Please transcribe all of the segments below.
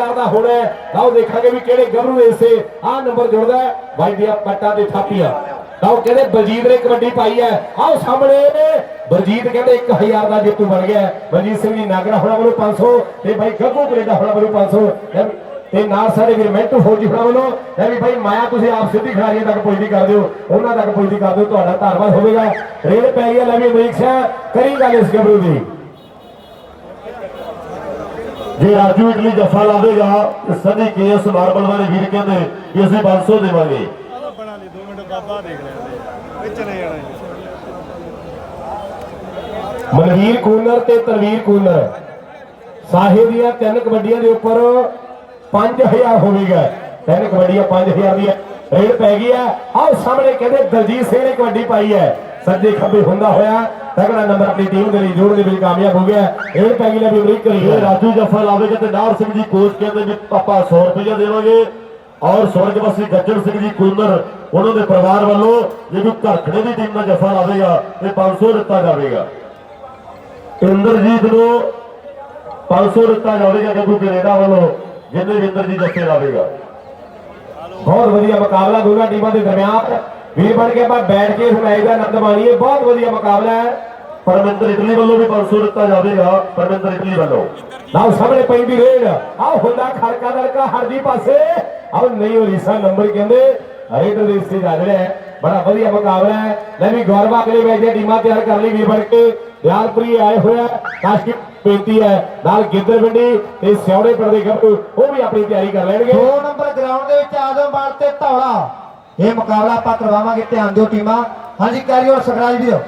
ਚਾਰ ਦਾ ਹੋਣਾ ਲਓ, ਦੇਖਾਂਗੇ ਵੀ ਕਿਹੜੇ ਗੱਭਰੂ ਇਸੇ ਆਹ ਨੰਬਰ ਜੁੜਦਾ ਬਾਈ ਦੀਆਂ ਪੱਟਾਂ ਦੇ ਥਾਪੀਆਂ। ਲਓ, ਕਹਿੰਦੇ ਬਲਜੀਤ ਨੇ ਕਬੱਡੀ ਪਾਈ ਹੈ। ਆਓ ਸਾਹਮਣੇ ਬਲਜੀਤ ਕਹਿੰਦੇ 1000 ਦਾ ਜੇਤੂ ਬਣ ਗਿਆ ਬਲਜੀਤ ਸਿੰਘ ਜੀ ਨਾਗਰਾ ਹੋਣਾ ਵੱਲੋਂ 500 ਤੇ ਬਾਈ ਗੱਗੂ ਕੈਨੇਡਾ ਹੋਣਾ ਵੱਲੋਂ 500 ਤੇ- ਤੇ ਨਾਲ ਸਾਡੇ ਵੀਰ ਮੈਂਟੂ ਫੌਜੀ ਹੋਣਾ ਵੱਲੋਂ। ਇਹ ਵੀ ਬਾਈ, ਮਾਇਆ ਤੁਸੀਂ ਆਪ ਸਿੱਧੀ ਖਿਡਾਰੀਆਂ ਤੱਕ ਪਹੁੰਚਦੀ ਕਰ ਦਿਓ। ਉਹਨਾਂ ਤੱਕ ਪਹੁੰਚਦੀ ਕਰ ਦਿਓ। ਤੁਹਾਡਾ ਧੰਨਵਾਦ ਹੋਵੇਗਾ। ਰੇਲ ਪੈ ਗਿਆ ਲੈ ਵੀ ਅਮਰੀਕ ਸਿੰਘ। ਕਰੀ ਗੱਲ ਇਸ ਗੱਭਰੂ ਦੀ। ਜੇ ਰਾਜੂ ਇਟਲੀ ਜੱਫਾ ਲਾਵੇਗਾ, ਤੇ ਸਨੀ ਕੇਐਸ ਮਾਰਬਲ ਵਾਲੇ ਵੀਰ ਕਹਿੰਦੇ ਕਿ ਅਸੀਂ 500 ਦੇਵਾਂਗੇ। ਬਣਾ ਲਈ 2 ਮਿੰਟ ਬਾਬਾ ਦੇਖ ਲੈਂਦੇ ਵਿੱਚ ਚਲੇ ਜਾਣਾ ਮਨਵੀਰ ਕੂਨਰ ਤੇ ਤਨਵੀਰ ਕੂਨਰ ਸਾਹਿਬ ਦੀਆਂ ਤਿੰਨ ਕਬੱਡੀਆਂ ਦੇ ਉੱਪਰ 5000 ਹੋਵੇਗਾ। ਤਿੰਨ ਕਬੱਡੀਆਂ 5000 ਦੀ ਰੇਡ ਪੈ ਗਈ ਹੈ। ਆਹ ਸਾਹਮਣੇ ਕਹਿੰਦੇ ਦਲਜੀਤ ਸਿੰਘ ਨੇ ਕਬੱਡੀ ਪਾਈ ਹੈ। ਸੱਜੇ ਖੱਬੇ ਹੁੰਦਾ ਹੋਇਆ। ਤਗੜਾ ਨੰਬਰ ਆਪਣੀ ਟੀਮ ਦੇ ਲਈ ਜੋੜ ਦੇ ਵਿੱਚ ਕਾਮਯਾਬ ਹੋ ਗਿਆ। ਰੇਡ ਪੈ ਗਈ ਲੈ ਵੀ ਅਮਰੀਕ ਕਰੀ ਰਾਜੂ ਜੱਫਾ ਲਾਵੇਗਾ ਤੇ ਨਾਰ ਸਿੰਘ ਜੀ ਕੋਚ ਕਹਿੰਦੇ ਵੀ ਆਪਾਂ 100 ਰੁਪਏ ਦੇਵਾਂਗੇ। ਔਰ ਸਵਰਗਵਾਸੀ ਗੱਜਣ ਸਿੰਘ ਜੀ ਕੁੰਦਰ ਉਹਨਾਂ ਦੇ ਪਰਿਵਾਰ ਵੱਲੋਂ ਜੇ ਕੋਈ ਘਰਖੜੇ ਦੀ ਟੀਮ ਦਾ ਜੱਫਾ ਲਾਵੇਗਾ ਤੇ 500 ਦਿੱਤਾ ਜਾਵੇਗਾ। ਇੰਦਰਜੀਤ ਨੂੰ 500 ਦਿੱਤਾ ਜਾਵੇਗਾ ਗੱਗੂ ਕੈਨੇਡਾ ਵੱਲੋਂ ਜਿਹਨੇ ਵੀ ਇੰਦਰਜੀਤ ਜੱਫੇ ਲਾਵੇਗਾ। ਬਹੁਤ ਵਧੀਆ ਮੁਕਾਬਲਾ ਦੋਨਾਂ ਟੀਮਾਂ ਦੇ ਦਰਮਿਆਨ। ਵੀਰ ਬਣ ਕੇ ਆਪਾਂ ਬੈਠ ਕੇ ਸੁਣਾਈ ਦਾ ਮਾਣੀਏ। ਬਹੁਤ ਵਧੀਆ ਮੁਕਾਬਲਾ ਹੈ। ਪਰਮਿੰਦਰ ਇਟਲੀ ਵੱਲੋਂ ਵੀ 500 ਦਿੱਤਾ ਜਾਵੇਗਾ। ਪਰਮਿੰਦਰ ਇਟਲੀ ਵੱਲੋਂ। ਨਾਲ ਸਾਹਮਣੇ ਪੈਂਦੀ ਰੇਡ। ਆਹ ਹੁੰਦਾ ਖੜਕਾ ਦੜਕਾ ਹਰਦੀ ਪਾਸੇ। ਆਹ ਨਹੀਂ ਹੋ ਰੀਸਾ ਨੰਬਰ ਕਹਿੰਦੇ। ਰੇਡਰ ਦੇ ਇਸੇ ਜਾ ਰਿਹਾ ਹੈ, ਬੜਾ ਵਧੀਆ ਮੁਕਾਬਲਾ ਹੈ। ਲੈ ਵੀ ਗੌਰਵਾ ਅਗਲੇ ਮੈਚ ਦੀਆਂ ਟੀਮਾਂ ਤਿਆਰ ਕਰ ਲਈ ਵੀਰ ਬਣ ਕੇ। ਦਿਆਲਪੁਰੀ ਆਏ ਹੋਇਆ ਕਾਸ਼ਕੀ ਬੇਨਤੀ ਹੈ, ਨਾਲ ਗਿੱਦਰਵਿੰਡੀ ਤੇ ਸਿਉੜੇ ਪਿੰਡ ਦੇ ਗੱਭਰੂ ਉਹ ਵੀ ਆਪਣੀ ਤਿਆਰੀ ਕਰ ਲੈਣਗੇ। ਦੋ ਨੰਬਰ ਗਰਾਊਂਡ ਦੇ ਵਿੱਚ ਆਜ਼ਮਬਾੜ ਤੇ ਧੌਲਾ। ਇਹ ਮੁਕਾਬਲਾ ਆਪਾਂ ਕਰਵਾਵਾਂਗੇ ਧਿਆਨ ਦਿਓ ਟੀਮਾਂ। ਹਾਂਜੀ ਕੈਰੀਅਰ ਸਖਰਾਜ ਵੀਰ।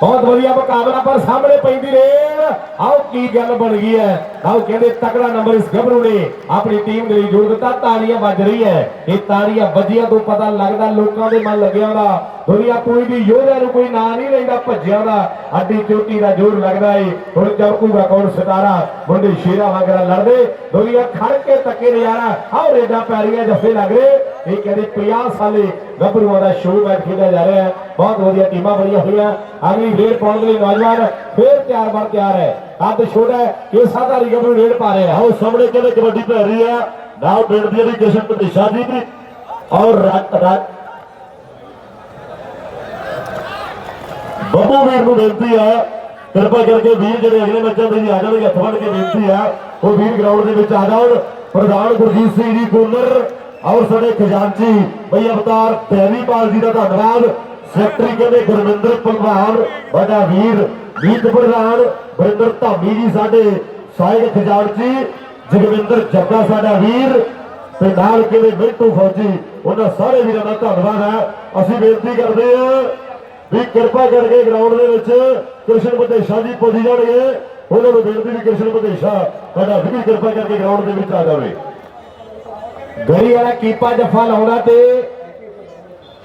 ਬਹੁਤ ਵਧੀਆ ਮੁਕਾਬਲਾ, ਪਰ ਸਾਹਮਣੇ ਪੈਂਦੀ ਰੇਡ ਆਓ, ਕੀ ਗੱਲ ਬਣ ਗਈ ਹੈ? ਆਓ, ਕਹਿੰਦੇ ਤਕੜਾ ਨੰਬਰ ਇਸ ਗੱਭਰੂ ਨੇ ਆਪਣੀ ਟੀਮ ਦੇ ਲਈ ਜੋੜ ਦਿੱਤਾ। ਤਾੜੀਆਂ ਵੱਜ ਰਹੀ ਹੈ। ਇਹ ਤਾੜੀਆਂ ਵੱਜੀਆਂ ਤੋਂ ਪਤਾ ਲੱਗਦਾ ਲੋਕਾਂ ਦੇ ਮਨ ਲੱਗਿਆ ਦਾ ਦੁਨੀਆ ਕੋਈ ਵੀ ਯੋਧਿਆਂ ਨੂੰ ਕੋਈ ਨਾਂ ਨਹੀਂ ਲੈਂਦਾ, ਭੱਜਿਆ ਦਾ ਅੱਡੀ ਚੋਟੀ ਦਾ ਜੋਰ ਲੱਗਦਾ ਏ। ਹੁਣ ਚਮਕੂਗਾ ਕੌਣ ਸਿਤਾਰਾ? ਮੁੰਡੇ ਸ਼ੇਰਾ ਵਾਂਗਰਾ ਲੜਦੇ। ਦੁਨੀਆ ਖੜ ਕੇ ਤੱਕੇ ਨਜ਼ਾਰਾ। ਆਓ, ਰੇਡਾਂ ਪੈਰੀਆਂ ਜੱਫੇ ਲੱਗ ਰਹੇ। ਇਹ ਕਹਿੰਦੇ 50 ਸਾਲੇ ਗੱਭਰੂਆਂ ਦਾ ਸ਼ੋਅ ਮੈਚ ਖੇਡਿਆ ਜਾ ਰਿਹਾ ਹੈ। ਬਹੁਤ ਵਧੀਆ ਟੀਮਾਂ ਬਣੀਆਂ ਹੋਈਆਂ। ਅਗਲੀ ਰੇਡ ਪਾਉਣ ਦੇ ਲਈ ਨੌਜਵਾਨ ਫੇਰ ਤਿਆਰ ਬਰ ਤਿਆਰ ਹੈ ਕੱਦ ਛੋਟਾ ਇਹ ਸਾਧਾਰੀ ਗੱਭਰੂ ਰੇਡ ਪਾ ਰਿਹਾ ਆਓ ਸਾਹਮਣੇ ਕਹਿੰਦੇ ਕਬੱਡੀ ਪੈ ਰਹੀ ਹੈ ਨਾਮ ਪਿੰਡ ਦੀ ਜਿਹੜੀ ਜਸ਼ਨ ਪ੍ਰਤੀਸ਼ਾ ਜੀ ਵੀ ਔਰ ਬੱਬੂ ਵੀਰ ਨੂੰ ਬੇਨਤੀ ਹੈ ਕਿਰਪਾ ਕਰਕੇ ਵੀਰ ਜਿਹੜੇ ਅਗਲੇ ਮੈਚਾਂ ਦੇ ਲਈ ਆ ਜਾਣਗੇ, ਹੱਥ ਵੜ ਕੇ ਬੇਨਤੀ ਹੈ ਉਹ ਵੀਰ ਗਰਾਊਂਡ ਦੇ ਵਿੱਚ ਆ ਜਾਣ। ਪ੍ਰਧਾਨ ਗੁਰਜੀਤ ਸਿੰਘ ਜੀ ਕੁੰਨਰ ਔਰ ਸਾਡੇ ਖਜ਼ਾਨਚੀ ਬਈ ਅਵਤਾਰ ਪੈਰੀਪਾਲ ਜੀ ਦਾ ਧੰਨਵਾਦ। ਸੈਕਟਰੀ ਕਹਿੰਦੇ ਗੁਰਮਿੰਦਰ ਪਹਿਲਵਾਨ ਵੱਡਾ ਵੀਰ ਮੀਤ ਪ੍ਰਧਾਨ ਬਰਿੰਦਰ ਧਾਮੀ ਜੀ ਸਾਡੇ ਸਾਹਿਬ ਖਜ਼ਾਨਚੀ, ਜਗਵਿੰਦਰ ਜੱਗਾ ਸਾਡਾ ਵੀਰ ਤੇ ਨਾਲ ਕਿਵੇਂ ਮਿੰਟੂ ਫੌਜੀ, ਉਹਨਾਂ ਸਾਰੇ ਵੀਰਾਂ ਦਾ ਧੰਨਵਾਦ ਹੈ। ਅਸੀਂ ਬੇਨਤੀ ਕਰਦੇ ਹਾਂ ਵੀ ਕਿਰਪਾ ਕਰਕੇ ਗਰਾਊਂਡ ਦੇ ਵਿੱਚ ਕ੍ਰਿਸ਼ਨ ਬਦੇਸ਼ਾ ਜੀ ਪੁੱਜ ਜਾਣਗੇ। ਉਹਨਾਂ ਨੂੰ ਬੇਨਤੀ ਵੀ ਕ੍ਰਿਸ਼ਨ ਬਦੇਸ਼ਾ ਸਾਡਾ ਵੀ ਕਿਰਪਾ ਕਰਕੇ ਗਰਾਊਂਡ ਦੇ ਵਿੱਚ ਆ ਜਾਵੇ। ਗਰੀ ਵਾਲਾ ਕੀਪਾ ਜੱਫਾ ਲਾਉਂਦਾ ਤੇ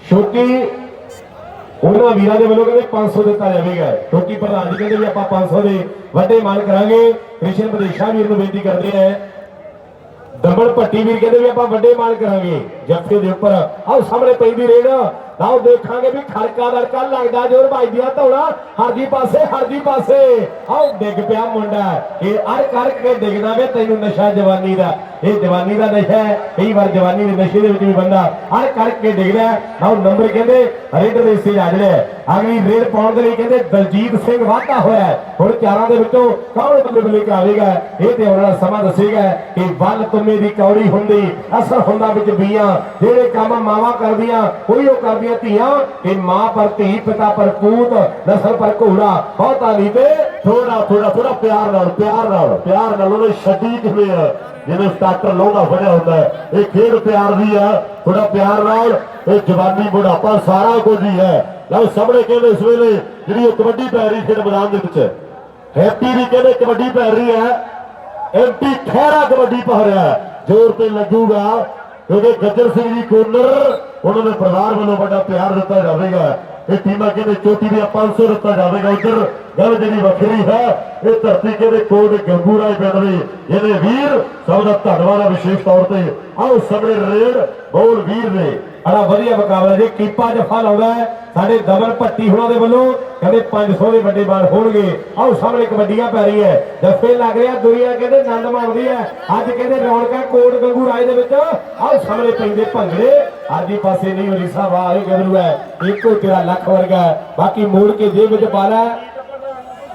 ਸ਼ੋਕੀ ਉਹਨਾਂ ਵੀਰਾਂ ਦੇ ਵੱਲੋਂ ਕਹਿੰਦੇ 500 ਦਿੱਤਾ ਜਾਵੇਗਾ। ਛੋਟੀ ਪ੍ਰਧਾਨ ਜੀ ਕਹਿੰਦੇ ਵੀ ਆਪਾਂ 500 ਦੇ ਵੱਡੇ ਮਾਨ ਕਰਾਂਗੇ। ਕ੍ਰਿਸ਼ਨ ਬਦੇਸ਼ਾ ਵੀਰ ਨੂੰ ਬੇਨਤੀ ਕਰਦੇ ਆ। ਦੰਬਲ ਭੱਟੀ ਵੀਰ ਕਹਿੰਦੇ ਵੀ ਆਪਾਂ ਵੱਡੇ ਮਾਨ ਕਰਾਂਗੇ। ਜੱਫੇ ਦੇ ਉੱਪਰ ਆਓ ਸਾਹਮਣੇ ਪੈਂਦੀ ਰੇਡ। ਆਓ ਦੇਖਾਂਗੇ ਵੀ ਖੜਕਾ ਦੜਕਾ ਲੱਗਦਾ ਜੋਰ ਵੱਜਦੀਆਂ ਧੌਣਾ ਹਰਦੀ ਪਾਸੇ ਹਰਦੀ ਪਾਸੇ। ਆਓ ਡਿੱਗ ਪਿਆ ਮੁੰਡਾ। ਇਹ ਅੜ ਕਰਕੇ ਡਿੱਗਦਾ ਵੇ, ਤੈਨੂੰ ਨਸ਼ਾ ਜਵਾਨੀ ਦਾ। ਇਹ ਜਵਾਨੀ ਦਾ ਨਸ਼ਾ ਹੈ। ਕਈ ਵਾਰ ਜਵਾਨੀ ਦੇ ਨਸ਼ੇ ਦੇ ਵਿੱਚ ਵੀ ਬੰਦਾ ਅੜ ਕਰਕੇ ਡਿੱਗਦਾ ਆਓ ਨੰਬਰ ਕਹਿੰਦੇ, ਰੇਡ ਦੇ ਸੇ ਆ ਅਗਲੀ ਰੇਡ ਪਾਉਣ ਦੇ ਲਈ ਕਹਿੰਦੇ, ਦਲਜੀਤ ਸਿੰਘ ਵਾਧਾ ਹੋਇਆ ਹੁਣ ਚਾਰਾਂ ਦੇ ਵਿੱਚੋਂ ਕੌਣ ਬੱਲੇ ਬੱਲੇ ਆਵੇਗਾ ਇਹ ਤੇ ਆਉਣ ਵਾਲਾ ਸਮਾਂ ਦੱਸੇਗਾ ਕਿ ਵੱਲ ਤੁਮੇ ਦੀ ਕੌੜੀ ਹੁੰਦੀ ਅਸਰ ਹੁੰਦਾ ਵਿੱਚ ਬੀਆਂ। ਜਿਹੜੇ ਕੰਮ ਮਾਵਾਂ ਕਰਦੀਆਂ ਕੋਈ ਉਹ ਕਰਦੀਆਂ ਧੀਆਂ ਕਿ ਮਾਂ ਪਰ ਧੀ, ਪਿਤਾ ਪਰ ਪੂਤ, ਨਸਲ ਪਰ ਘੋੜਾ, ਬਹੁਤਾ ਨਹੀਂ ਤੇ ਥੋੜਾ ਥੋੜਾ ਥੋੜਾ ਪਿਆਰ ਨਾਲ ਪਿਆਰ ਨਾਲ ਪਿਆਰ ਨਾਲ ਉਹਨੇ ਛੱਡੀ ਕਿਵੇਂ ਆ? ਜਿਵੇਂ ਸਟਾਰਟਰ ਲੋਹਾ ਫੜਿਆ ਹੁੰਦਾ ਇਹ ਖੇਡ ਪਿਆਰ ਦੀ ਆ। ਥੋੜਾ ਪਿਆਰ ਨਾਲ ਇਹ ਜਵਾਨੀ, ਬੁਢਾਪਾ ਸਾਰਾ ਕੁਝ ਹੀ ਹੈ। ਲਓ ਸਾਹਮਣੇ ਕਹਿੰਦੇ ਇਸ ਵੇਲੇ ਜਿਹੜੀ ਉਹ ਕਬੱਡੀ ਪੈ ਰਹੀ ਖੇਡ ਮੈਦਾਨ ਦੇ ਵਿੱਚ। ਹੈਪੀ ਵੀ ਕਹਿੰਦੇ ਕਬੱਡੀ ਪੈ ਰਹੀ ਹੈ। ਐਮਪੀ ਖਹਿਰਾ ਕਬੱਡੀ ਪਾ ਰਿਹਾ ਜ਼ੋਰ ਤੇ ਲੱਗੂਗਾ। ਕਿਉਂਕਿ ਗੱਜਰ ਸਿੰਘ ਜੀ ਕੋਨਰ ਉਹਨਾਂ ਦੇ ਪਰਿਵਾਰ ਵੱਲੋਂ ਵੱਡਾ ਪਿਆਰ ਦਿੱਤਾ ਜਾਵੇਗਾ। ਇਹ ਟੀਮਾਂ ਕਹਿੰਦੇ ਚੋਟੀ ਦੀਆਂ 500 ਦਿੱਤਾ ਜਾਵੇਗਾ ਉਧਰ? ਗੱਲ ਜਿਹੜੀ ਵੱਖਰੀ ਹੈ, ਇਹ ਧਰਤੀ ਕਹਿੰਦੇ ਕੋਟ ਗੰਗੂਰਾਏ ਪਿੰਡ ਦੇ ਇਹਦੇ ਵੀਰ, ਸਭ ਦਾ ਧੰਨਵਾਦ ਹੈ ਵਿਸ਼ੇਸ਼ ਤੌਰ ਤੇ। ਆਓ ਸਾਹਮਣੇ ਰੇਡ, ਬੋਲ ਵੀਰ ਨੇ। ਬੜਾ ਵਧੀਆ ਮੁਕਾਬਲਾ ਜੇ ਕੀਪਾ ਜਫਾ ਲਾਉਂਦਾ ਹੈ, ਸਾਡੇ ਦਬਲ ਭੱਟੀ ਹੁਣਾਂ ਦੇ ਵੱਲੋਂ ਕਹਿੰਦੇ 500 ਦੇ ਵੱਡੇ ਬਾਲ ਹੋਣਗੇ। ਆਓ ਸਾਹਮਣੇ ਕਬੱਡੀਆਂ ਪੈ ਰਹੀ ਹੈ। ਜੱਫੇ ਲੱਗ ਰਿਹਾ, ਦੁਨੀਆ ਕਹਿੰਦੇ ਆਨੰਦ ਮਾਣਦੀ ਹੈ। ਅੱਜ ਕਹਿੰਦੇ ਰੌਣਕਾਂ ਕੋਟ ਗੰਗੂ ਰਾਜ ਦੇ ਵਿੱਚ। ਆਓ ਸਾਹਮਣੇ ਪੈਂਦੇ ਭੰਗੜੇ। ਆਦੀ ਪਾਸੇ ਨਹੀਂ ਹੋਰੀ ਸਾਹਿਬ ਇਹ ਗੱਭਰੂ ਹੈ। ਇੱਕੋ ਤੇਰਾ ਲੱਖ ਵਰਗਾ ਬਾਕੀ ਮੋੜ ਕੇ ਜੇਬ ਵਿੱਚ ਪਾ ਲੈ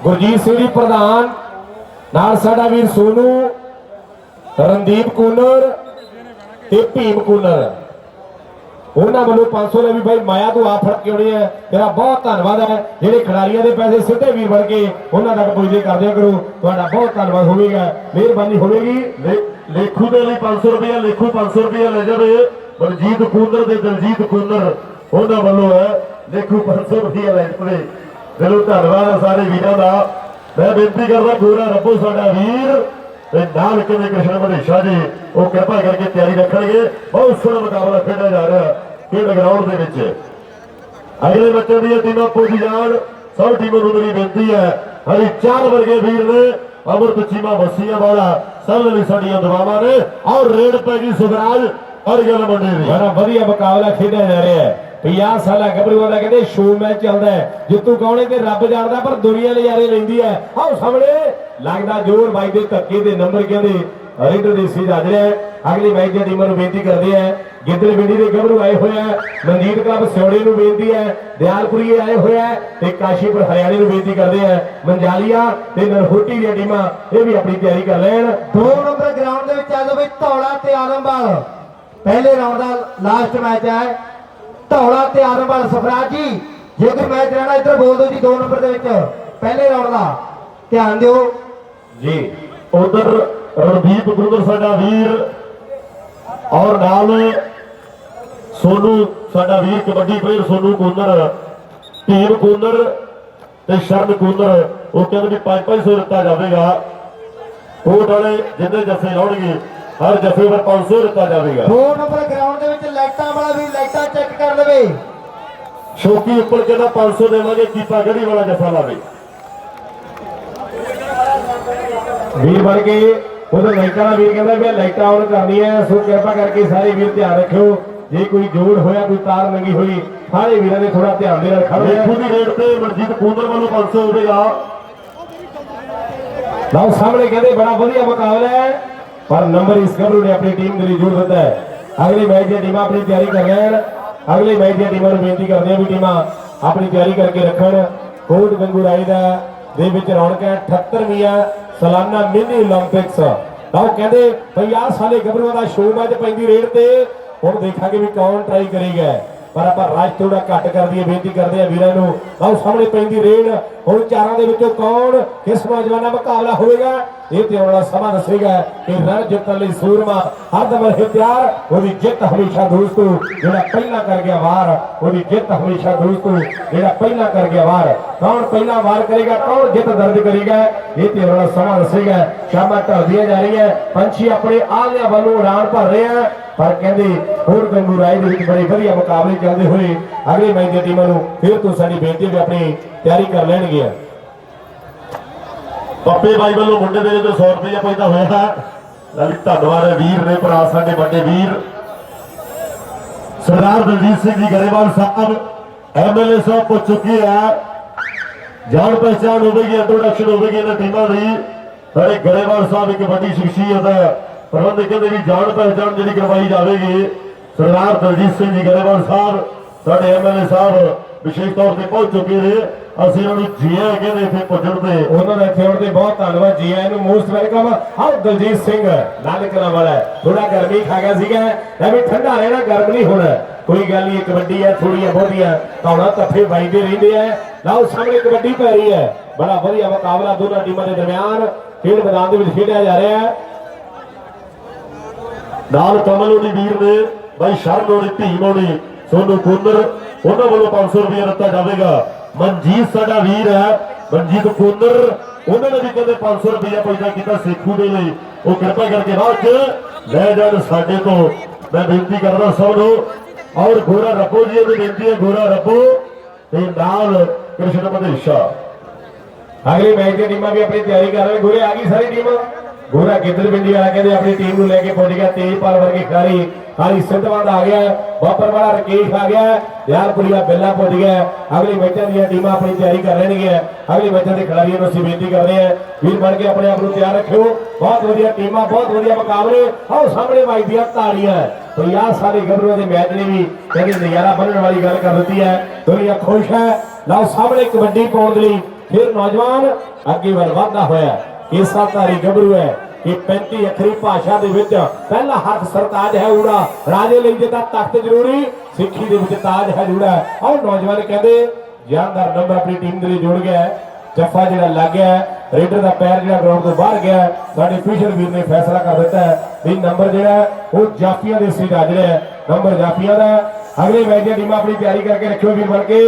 ਗੁਰਜੀਤ ਸਿੰਘ ਜੀ ਪ੍ਰਧਾਨ, ਨਾਲ ਸਾਡਾ ਵੀਰ ਸੋਨੂ, ਰਣਦੀਪ ਕੂਨਰ ਤੇ ਭੀਮ ਕੂਨਰ। ਉਹਨਾਂ ਵੱਲੋਂ 500 ਲੈ ਵੀ ਬਾਈ ਮਾਇਆ ਤੂੰ ਆ ਫੜ ਕੇ ਆਉਣੀ ਹੈ। ਤੇਰਾ ਬਹੁਤ ਧੰਨਵਾਦ ਹੈ। ਜਿਹੜੇ ਖਿਡਾਰੀਆਂ ਦੇ ਪੈਸੇ ਸਿੱਧੇ ਵੀਰ ਬਣ ਕੇ ਉਹਨਾਂ ਤੱਕ ਪੁੱਜਦੇ ਕਰਦੇ ਕਰੋ। ਤੁਹਾਡਾ ਬਹੁਤ ਧੰਨਵਾਦ ਹੋਵੇਗਾ। ਮਿਹਰਬਾਨੀ ਹੋਵੇਗੀ। ਲੇਖੂ ਦੇ ਲਈ 500 ਰੁਪਏ ਲੇਖੂ 500 ਰੁਪਏ ਲੈ ਜਾਵੇ। ਬਲਜੀਤ ਕੂੰਦਰ ਦੇ ਦਲਜੀਤ ਕੂੰਦਰ, ਉਹਨਾਂ ਵੱਲੋਂ ਹੈ। ਲੇਖੂ 500 ਰੁਪਏ ਲੈ ਜਾਵੇ। ਦਿਲੋਂ ਧੰਨਵਾਦ ਹੈ ਸਾਰੇ ਵੀਰਾਂ ਦਾ। ਮੈਂ ਬੇਨਤੀ ਕਰਦਾ, ਪੂਰਾ ਰੱਬੋ ਸਾਡਾ ਵੀਰ। ਤੇ ਨਾਲ ਕਿਵੇਂ ਕ੍ਰਿਸ਼ਨ ਮਧੇਸ਼ਾ ਜੀ, ਉਹ ਕਿਰਪਾ ਕਰਕੇ ਤਿਆਰੀ ਰੱਖਣਗੇ। ਬਹੁਤ ਸੋਹਣਾ ਮੁਕਾਬਲਾ ਖੇਡਿਆ ਜਾ ਰਿਹਾ। ਖੇਡ ਗਰਾਊਂਡ ਦੇ ਵਿੱਚ। ਅਗਲੇ ਬੱਚੇ ਦੀਆਂ ਟੀਮਾਂ ਪੁੱਜ ਜਾਣ। ਸਭ ਟੀਮਾਂ ਨੂੰ ਮੇਰੀ ਬੇਨਤੀ ਹੈ। ਹਰੀ ਚਾਰ ਵਰਗੇ ਵੀਰ ਨੇ। ਅਮਰਤ ਚੀਮਾ ਵਸੀਆ ਵਾਲਾ। ਸਭ ਲਈ ਸਾਡੀਆਂ ਦੁਆਵਾਂ ਨੇ। ਔਰ ਰੇਡ ਪੈ ਗਈ ਸੁਖਰਾਜ ਔਰ ਗੱਲ ਮੰਡੇ ਦੀ। ਬੜਾ ਵਧੀਆ ਮੁਕਾਬਲਾ ਖੇਡਿਆ ਜਾ ਰਿਹਾ ਹੈ। 50 ਸਾਲਾ ਗੱਭਰੂਆਂ ਦਾ ਕਹਿੰਦੇ ਸ਼ੋਅ ਮੈਚ ਚੱਲਦਾ ਹੈ। ਜਿੱਤੂ ਕੌਣ ਤੇ ਰੱਬ ਜਾਣਦਾ, ਪਰ ਦੁਨੀਆ ਨਜ਼ਾਰੇ ਲੈਂਦੀ ਹੈ। ਆਓ ਸਾਹਮਣੇ ਲੱਗਦਾ ਜੋਰ ਬਾਈ ਦੇ ਧੱਕੇ ਦੇ ਨੰਬਰ ਕਹਿੰਦੇ। ਰੇਡਰ ਦੇ ਸੀ ਰੱਜ ਰਿਹਾ। ਅਗਲੀ ਮੈਚ ਦੀਆਂ ਟੀਮਾਂ ਨੂੰ ਬੇਨਤੀ ਕਰਦੇ ਆ ਗਿੱਦੜ ਬਿੰਡੀ ਦੇ ਗੱਭਰੂ ਆਏ ਹੋਏ ਆ ਮਨਜੀਤ ਕਲੱਬ ਸਿਉੜੇ ਨੂੰ ਬੇਨਤੀ ਹੈ। ਦਿਆਲਪੁਰੀ ਆਏ ਹੋਏ ਆ ਤੇ ਕਾਸ਼ੀਪੁਰ ਹਰਿਆਣੇ ਨੂੰ ਬੇਨਤੀ ਕਰਦੇ ਆ ਮੰਜਾਲੀਆ ਤੇ ਨਰਹੋਟੀ ਦੀਆਂ ਟੀਮਾਂ ਇਹ ਵੀ ਆਪਣੀ ਤਿਆਰੀ ਕਰ ਲੈਣ। ਦੋ ਨੰਬਰ ਗਰਾਊਂਡ ਦੇ ਵਿੱਚ ਆ ਬਈ ਧੌਲਾ ਤੇ ਆਲਮਵਾਲ ਪਹਿਲੇ ਰਾਉਂਡ ਦਾ ਲਾਸਟ ਮੈਚ ਹੈ ਧੌਲਾ ਤੇ ਆਲਮਵਾਲ ਸਫਰਾਜ ਜੀ ਜੇ ਕੋਈ ਮੈਚ ਰਹਿਣਾ ਇੱਧਰ ਬੋਲ ਦਿਓ ਜੀ ਦੋ ਨੰਬਰ ਦੇ ਵਿੱਚ। ਪਹਿਲੇ ਰਾਉਂਡ ਦਾ। ਧਿਆਨ ਦਿਓ। ਜੀ ਉਧਰ ਰਣਦੀਪ ਗੁਰਦਰ ਸਾਡਾ ਵੀਰ ਔਰ ਨਾਲ ਸੋਨੂ ਸਾਡਾ ਵੀਰ ਕਬੱਡੀ ਪਲੇਅਰ ਸੋਨੂ ਕੁੰਦਰ ਟੀਮ ਕੁੰਦਰ ਤੇ ਸ਼ਰਨ ਕੁੰਦਰ ਉਹ ਕਹਿੰਦੇ ਵੀ 5-500 ਦਿੱਤਾ ਜਾਵੇਗਾ। ਕੋਟ ਵਾਲੇ ਜਿੰਨੇ ਜੱਫੇ ਲਾਉਣਗੇ ਹਰ ਜੱਫੇ ਪਰ 500 ਦਿੱਤਾ ਜਾਵੇਗਾ। ਦੋ ਨੰਬਰ ਗਰਾਊਂਡ ਦੇ ਵਿੱਚ ਲਾਈਟਾਂ ਵਾਲਾ ਵੀ ਲਾਈਟਾਂ ਚੈੱਕ ਕਰ ਲਵੇ। ਸ਼ੋਕੀ ਉੱਪਰ ਕਹਿੰਦਾ 500 ਦੇਵਾਂਗੇ ਕੀਪਾ ਗੜੀ ਵਾਲਾ ਜੱਫਾ ਲਾਵੇ। ਵੀਰ ਬਣ ਉਧਰ ਲਾਈਟਾਂ ਦਾ ਵੀਰ ਕਹਿੰਦਾ ਵੀ ਲਾਈਟਾਂ ਆਨ ਕਰਨੀਆਂ ਸੋ ਕਿਰਪਾ ਕਰਕੇ ਸਾਰੇ ਵੀਰ ਧਿਆਨ ਰੱਖਿਓ। ਜੇ ਕੋਈ ਜੋੜ ਹੋਇਆ ਕੋਈ ਤਾਰ ਨੰਗੀ ਹੋਈ ਸਾਰੇ ਵੀਰਾਂ ਨੇ ਥੋੜਾ ਧਿਆਨ ਦੇ ਨਾਲ ਖੜੋ ਲੇਖੂ ਦੀ ਰੇਟ ਤੇ ਮਨਜੀਤ ਕੁੰਦਰ ਵੱਲੋਂ 500 ਹੋਵੇਗਾ ਲਓ ਸਾਹਮਣੇ ਕਹਿੰਦੇ ਬੜਾ ਵਧੀਆ ਮੁਕਾਬਲਾ ਹੈ ਪਰ ਨੰਬਰ ਇਸ ਗੱਭਰੂ ਨੇ ਆਪਣੀ ਟੀਮ ਦੇ ਲਈ ਜੋੜ ਦਿੱਤਾ ਹੈ। ਅਗਲੀ ਮੈਚ ਦੀਆਂ ਟੀਮਾਂ ਆਪਣੀ ਤਿਆਰੀ ਕਰ ਲੈਣ। ਅਗਲੀ ਮੈਚ ਦੀਆਂ ਟੀਮਾਂ ਨੂੰ ਬੇਨਤੀ ਕਰਦੇ ਆ ਵੀ ਟੀਮਾਂ ਆਪਣੀ ਤਿਆਰੀ ਕਰਕੇ ਰੱਖਣ। ਕੋਟ ਗੰਗੂ ਰਾਈ ਦਾ ਦੇ ਵਿੱਚ ਰੌਣਕਾਂ 78ਵੀਂ ਸਾਲਾਨਾ ਮਿੰਨੀ 올림픽ਸ ਉਹ ਕਹਿੰਦੇ ਭਈ ਆਹ ਸਾਲੇ ਗੱਭਰੂਆਂ ਦਾ ਸ਼ੋਅ ਮੈਚ ਪੈਂਦੀ ਰੇਡ ਤੇ। ਹੁਣ ਦੇਖਾਂਗੇ ਵੀ ਕੌਣ ਟਰਾਈ ਕਰੇਗਾ। ਪਰ ਆਪਾਂ ਰਾਜ ਥੋੜਾ ਘੱਟ ਕਰ ਦਈਏ ਬੇਨਤੀ ਕਰਦੇ ਆ ਵੀਰਾਂ ਨੂੰ। ਲਓ ਸਾਹਮਣੇ ਪੈਂਦੀ ਰੇਡ ਹੁਣ ਚਾਰਾਂ ਦੇ ਵਿੱਚੋਂ ਕੌਣ ਕਿਸ ਨੌਜਵਾਨਾਂ ਮੁਕਾਬਲਾ ਹੋਵੇਗਾ? ਇਹ ਤੇ ਆਉਣ ਸਮਾਂ ਦੱਸੇਗਾ ਕਿ ਰਣ ਜਿੱਤਣ ਲਈ ਸੂਰਮਾ ਹਰਦਮ ਰਹੇ ਤਿਆਰ। ਉਹਦੀ ਜਿੱਤ ਹਮੇਸ਼ਾ ਦੋਸਤੋ, ਜਿਹੜਾ ਪਹਿਲਾਂ ਕਰ ਗਿਆ ਵਾਰ, ਉਹਦੀ ਜਿੱਤ ਹਮੇਸ਼ਾ ਦੋਸਤੋ, ਜਿਹੜਾ ਪਹਿਲਾਂ ਕਰ ਗਿਆ ਵਾਰ। ਕੌਣ ਪਹਿਲਾਂ ਵਾਰ ਕਰੇਗਾ, ਕੌਣ ਜਿੱਤ ਦਰਜ ਕਰੇਗਾ? ਇਹ ਤੇ ਆਉਣ ਵਾਲਾ ਸਮਾਂ ਦੱਸੇਗਾ। ਸ਼ਾਮਾਂ ਢਲਦੀਆਂ ਜਾ ਰਹੀਆਂ। ਪੰਛੀ ਆਪਣੇ ਆਲਿਆਂ ਵੱਲੋਂ ਉਡਾਨ ਭਰ ਰਹੇ ਆ। ਪਰ ਕਹਿੰਦੇ ਹੋਰ ਗੰਗੂ ਰਾਏ ਦੇ ਵਿੱਚ ਬੜੇ ਵਧੀਆ ਮੁਕਾਬਲੇ ਚੱਲਦੇ ਹੋਏ ਅਗਲੇ ਮੈਚ ਦੀਆਂ ਟੀਮਾਂ ਨੂੰ ਫਿਰ ਤੋਂ ਸਾਡੀ ਬੇਨਤੀ ਵੀ ਆਪਣੀ ਤਿਆਰੀ ਕਰ ਲੈਣਗੀਆਂ ਪੱਪੇ ਬਾਈ ਵੱਲੋਂ ਮੁੰਡੇ ਦੇ ਜਦੋਂ 100 ਰੁਪਏ ਪੈਦਾ ਹੋਇਆ ਲੈ ਧੰਨਵਾਦ ਵੀਰ ਨੇ ਭਰਾ ਸਾਡੇ ਵੱਡੇ ਵੀਰ। ਸਰਦਾਰ ਦਲਜੀਤ ਸਿੰਘ ਜੀ ਗਰੇਵਾਲ ਸਾਹਿਬ ਐਮਐਲਏ ਸਾਹਿਬ ਪੁੱਜ ਚੁੱਕੇ ਆ ਜਾਣ ਪਹਿਚਾਣ ਹੋਵੇਗੀ ਇੰਟਰੋਡਕਸ਼ਨ ਹੋਵੇਗੀ ਇਹਨਾਂ ਟੀਮਾਂ ਦੀ। ਸਾਡੇ ਗਰੇਵਾਲ ਸਾਹਿਬ ਇੱਕ ਵੱਡੀ ਸ਼ਖਸੀਅਤ ਹੈ। ਪ੍ਰਬੰਧਕ ਕਹਿੰਦੇ ਵੀ ਜਾਣ ਪਹਿਚਾਣ ਜਿਹੜੀ ਕਰਵਾਈ ਜਾਵੇਗੀ, ਸਰਦਾਰ ਦਲਜੀਤ ਸਿੰਘ ਜੀ ਗਰੇਵਾਲ ਸਾਹਿਬ, ਸਾਡੇ ਐਮਐਲਏ ਸਾਹਿਬ ਵਿਸ਼ੇਸ਼ ਤੌਰ ਤੇ ਪਹੁੰਚ ਚੁੱਕੇ ਨੇ। ਅਸੀਂ ਉਹਨਾਂ ਨੂੰ ਜੀਆ ਕਹਿੰਦੇ ਇੱਥੇ ਪੁੱਜਣ ਤੇ। ਉਹਨਾਂ ਦਾ ਇੱਥੇ ਆਉਣ ਤੇ ਬਹੁਤ ਧੰਨਵਾਦ ਜੀ ਆਇਆਂ ਨੂੰ। Most welcome. ਆਹ ਦਲਜੀਤ ਸਿੰਘ ਨਾਨਕਲਾ ਵਾਲਾ ਥੋੜਾ ਗਰਮੀ ਖਾ ਗਿਆ ਸੀਗਾ। ਲੈ ਵੀ ਠੰਡਾ ਰਹਿਣਾ, ਗਰਮ ਨਹੀਂ ਹੋਣਾ। ਕੋਈ ਗੱਲ ਨਹੀਂ, ਕਬੱਡੀ ਹੈ ਥੋੜੀਆਂ ਬਹੁਤੀਆਂ ਤੌਣਾ ਤੱਫੇ ਵੱਜਦੇ ਰਹਿੰਦੇ ਆ। ਲਓ, ਸਾਹਮਣੇ ਕਬੱਡੀ ਪੈ ਰਹੀ ਹੈ। ਬੜਾ ਵਧੀਆ ਮੁਕਾਬਲਾ ਦੋਨਾਂ ਟੀਮਾਂ ਦੇ ਦਰਮਿਆਨ। ਖੇਡ ਮੈਦਾਨ ਦੇ ਵਿੱਚ ਖੇਡਿਆ ਜਾ ਰਿਹਾ ਹੈ। ਨਾਲ ਕਮਲ ਉਹਦੀ ਵੀਰ ਨੇ, ਬਾਈ ਸ਼ਰਨ ਉਹਦੀ ਧੀਮ ਉਹਦੀ ਸੋਨੂੰ ਕੁੰਦਰ ਉਹਨਾਂ ਵੱਲੋਂ 500 ਰੁਪਏ ਦਿੱਤਾ ਜਾਵੇਗਾ। ਮਨਜੀਤ ਸਾਡਾ ਵੀਰ ਹੈ, ਮਨਜੀਤ ਕੁੰਦਰ ਉਹਨਾਂ ਨੇ ਵੀ ਕਹਿੰਦੇ 500 ਰੁਪਏ ਪੈਦਾ ਕੀਤਾ ਸੇਖੂ ਦੇ ਲਈ। ਉਹ ਕਿਰਪਾ ਕਰਕੇ ਬਾਅਦ ਚ ਲੈ ਜਾਣ ਸਾਡੇ ਤੋਂ। ਮੈਂ ਬੇਨਤੀ ਕਰਦਾ ਸਭ ਨੂੰ, ਔਰ ਗੋਰਾ ਰੱਬੋ ਜੀ ਦੀ ਬੇਨਤੀ ਹੈ, ਗੋਰਾ ਰੱਬੋ ਤੇ ਨਾਲ ਕ੍ਰਿਸ਼ਨ ਮਧੇਸ਼ਾ ਅਗਲੀ ਮੈਚ ਦੀਆਂ ਟੀਮਾਂ ਵੀ ਆਪਣੀ ਤਿਆਰੀ ਕਰ ਰਹੇ ਗੋਰੇ, ਆ ਗਈ ਸਾਰੀ ਟੀਮਾਂ? ਗੋਰਾ ਗਿੱਦੜ ਪਿੰਡੀ ਵਾਲਾ ਕਹਿੰਦੇ ਆਪਣੀ ਟੀਮ ਨੂੰ ਲੈ ਕੇ ਪਹੁੰਚ ਗਿਆ ਤੇਜਪਾਲ ਵਰਗੇ ਖਿਡਾਰੀ ਹਾਲੀ ਸਿੱਧਵੰਦ ਆ ਗਿਆ ਬਾਪਰ ਵਾਲਾ ਰਕੇਸ਼ ਆ ਗਿਆ ਯਾਰਪੁਰੀਆ ਬਿੱਲਾ ਪਹੁੰਚ ਗਿਆ, ਅਗਲੀ ਮੈਚਾਂ ਦੀਆਂ ਟੀਮਾਂ ਆਪਣੀ ਤਿਆਰੀ ਕਰ ਲੈਣਗੀਆਂ, ਅਗਲੀ ਮੈਚਾਂ ਦੇ ਖਿਡਾਰੀਆਂ ਨੂੰ ਅਸੀਂ ਬੇਨਤੀ ਕਰਦੇ ਹਾਂ, ਵੀਰ ਬਣ ਕੇ ਆਪਣੇ ਆਪ ਨੂੰ ਤਿਆਰ ਰੱਖਿਓ, ਬਹੁਤ ਵਧੀਆ ਟੀਮਾਂ, ਬਹੁਤ ਵਧੀਆ ਮੁਕਾਬਲੇ ਆਓ ਸਾਹਮਣੇ ਵੱਜਦੀਆਂ ਤਾੜੀਆਂ 50 ਸਾਲੇ ਗੱਭਰੂਆਂ ਦੇ ਮੈਚ ਨੇ ਵੀ, ਕਹਿੰਦੇ ਨਜ਼ਾਰਾ ਬੰਨਣ ਵਾਲੀ ਗੱਲ ਕਰ ਦਿੱਤੀ ਹੈ, ਦੁਨੀਆ ਖੁਸ਼ ਹੈ, ਲਓ ਸਾਹਮਣੇ ਕਬੱਡੀ ਪਾਉਣ ਦੇ ਲਈ ਫਿਰ ਨੌਜਵਾਨ ਅੱਗੇ ਵੱਲ ਵਧਦਾ ਹੋਇਆ। ਕੇਸਾ ਧਾਰੀ ਗੱਭਰੂ ਹੈ ਇਹ 35 ਅੱਖਰੀ ਭਾਸ਼ਾ ਦੇ ਵਿੱਚ ਪਹਿਲਾ ਹੱਥ ਸਰਤਾਜ ਹੈ ਊੜਾ। ਰਾਜੇ ਲਈ ਜਿਹਦਾ ਤਖਤ ਜ਼ਰੂਰੀ ਸਿੱਖੀ ਦੇ ਵਿੱਚ ਤਾਜ ਹੈ ਜੂੜਾ ਆਹ ਨੌਜਵਾਨ ਕਹਿੰਦੇ ਜਾਨਦਾਰ ਨੰਬਰ ਆਪਣੀ ਟੀਮ ਦੇ ਲਈ ਜੁੜ ਗਿਆ ਜੱਫਾ ਜਿਹੜਾ ਲੱਗ ਗਿਆ ਹੈ, ਰੇਡਰ ਦਾ ਪੈਰ ਜਿਹੜਾ ਗਰਾਊਂਡ ਤੋਂ ਬਾਹਰ ਗਿਆ ਸਾਡੇ ਫਿਸ਼ਰ ਵੀਰ ਨੇ ਫੈਸਲਾ ਕਰ ਦਿੱਤਾ ਹੈ ਵੀ ਨੰਬਰ ਜਿਹੜਾ ਹੈ, ਉਹ ਜਾਫੀਆਂ ਦੇ ਸਿਰ ਅੱਜ ਰਿਹਾ ਹੈ। ਨੰਬਰ ਜਾਫੀਆਂ ਦਾ ਅਗਲੇ ਮੈਚ ਦੀਆਂ ਟੀਮਾਂ ਆਪਣੀ ਤਿਆਰੀ ਕਰਕੇ ਰੱਖਿਓ ਵੀਰ ਬਣ ਕੇ।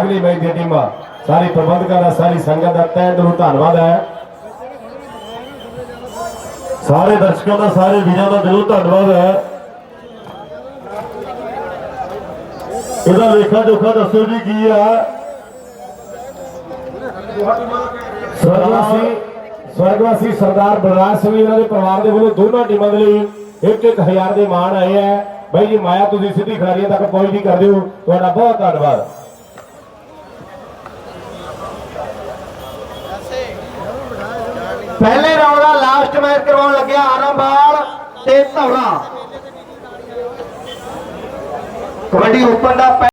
ਅਗਲੇ ਮੈਚ ਦੀਆਂ ਟੀਮਾਂ ਸਾਰੇ ਪ੍ਰਬੰਧਕਾਂ ਦਾ ਸਾਰੀ ਸੰਗਤ ਦਾ ਤਹਿ ਦਿਲੋਂ ਧੰਨਵਾਦ ਹੈ। ਸਾਰੇ ਦਰਸ਼ਕਾਂ ਦਾ, ਸਾਰੇ ਵੀਰਾਂ ਦਾ ਦਿਲੋਂ ਧੰਨਵਾਦ ਹੈ। ਇਹਦਾ ਲੇਖਾ ਜੋਖਾ ਦੱਸੋ ਜੀ ਕੀ ਆ? ਸਵਰਗਵਾਸੀ ਸਵਰਗਵਾਸੀ ਸਰਦਾਰ ਬਲਰਾਜ ਸਿੰਘ ਜੀ ਉਹਨਾਂ ਦੇ ਪਰਿਵਾਰ ਦੇ ਵੱਲੋਂ ਦੋਨਾਂ ਟੀਮਾਂ ਦੇ ਲਈ ਇੱਕ ਇੱਕ ਹਜ਼ਾਰ ਦੇ ਮਾਣ ਆਏ ਹੈ। ਬਾਈ ਜੀ, ਮਾਇਆ ਤੁਸੀਂ ਸਿੱਧੀ ਖਿਡਾਰੀਆਂ ਤੱਕ ਪਹੁੰਚਦੀ ਕਰਦੇ ਹੋ ਤੁਹਾਡਾ ਬਹੁਤ ਧੰਨਵਾਦ। ਪਹਿਲੇ ਰਾਉਂਡ ਦਾ ਲਾਸਟ ਮੈਚ ਕਰਵਾਉਣ ਲੱਗਿਆ ਆਨੰਦਵਾਲ ਤੇ ਧੌਲਾ। ਕਬੱਡੀ ਓਪਨ ਦਾ